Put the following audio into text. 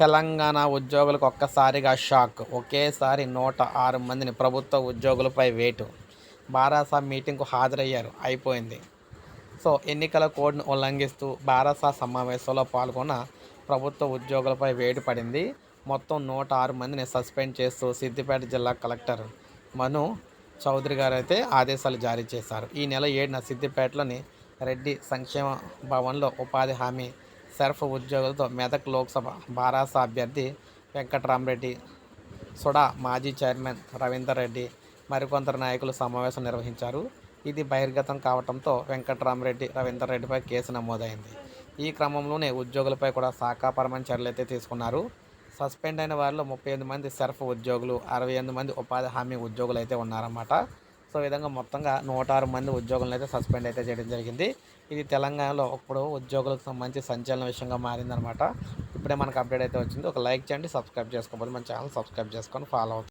తెలంగాణ ఉద్యోగులకు ఒక్కసారిగా షాక్. ఒకేసారి నూట ఆరు మందిని ప్రభుత్వ ఉద్యోగులపై వేటు. బారాసా మీటింగ్కు హాజరయ్యారు. అయిపోయింది. సో ఎన్నికల కోడ్ను ఉల్లంఘిస్తూ బారాసా సమావేశంలో పాల్గొన్న ప్రభుత్వ ఉద్యోగులపై వేటు పడింది. మొత్తం నూట ఆరు మందిని సస్పెండ్ చేస్తూ సిద్దిపేట జిల్లా కలెక్టర్ మను చౌదరి గారు అయితే ఆదేశాలు జారీ చేశారు. ఈ నెల ఏడున సిద్దిపేటలోని రెడ్డి సంక్షేమ భవన్లో ఉపాధి హామీ సెర్ఫ్ ఉద్యోగులతో మెదక్ లోక్సభ బారాస అభ్యర్థి వెంకట్రామరెడ్డి సుడా మాజీ చైర్మన్ రవీందర్ రెడ్డి మరికొందరు నాయకులు సమావేశం నిర్వహించారు. ఇది బహిర్గతం కావడంతో వెంకట్రామరెడ్డి రవీందర్ రెడ్డిపై కేసు నమోదైంది. ఈ క్రమంలోనే ఉద్యోగులపై కూడా శాఖాపరమైన చర్యలు అయితే తీసుకున్నారు. సస్పెండ్ అయిన వారిలో ముప్పై ఎనిమిది మంది సెర్ఫ్ ఉద్యోగులు అరవై ఎనిమిది మంది ఉపాధి హామీ ఉద్యోగులు అయితే ఉన్నారన్నమాట. సో విధంగా మొత్తంగా నూట ఆరు మంది ఉద్యోగులను అయితే సస్పెండ్ అయితే చేయడం జరిగింది. ఇది తెలంగాణలో ఇప్పుడు ఉద్యోగులకు సంబంధించి సంచలన విషయంగా మారిందనమాట ఇప్పుడే మనకు అప్డేట్ అయితే వచ్చింది. ఒక లైక్ చేయండి సబ్స్క్రైబ్ చేసుకోకపోతే మన ఛానల్ సబ్స్క్రైబ్ చేసుకొని ఫాలో అవుతుంది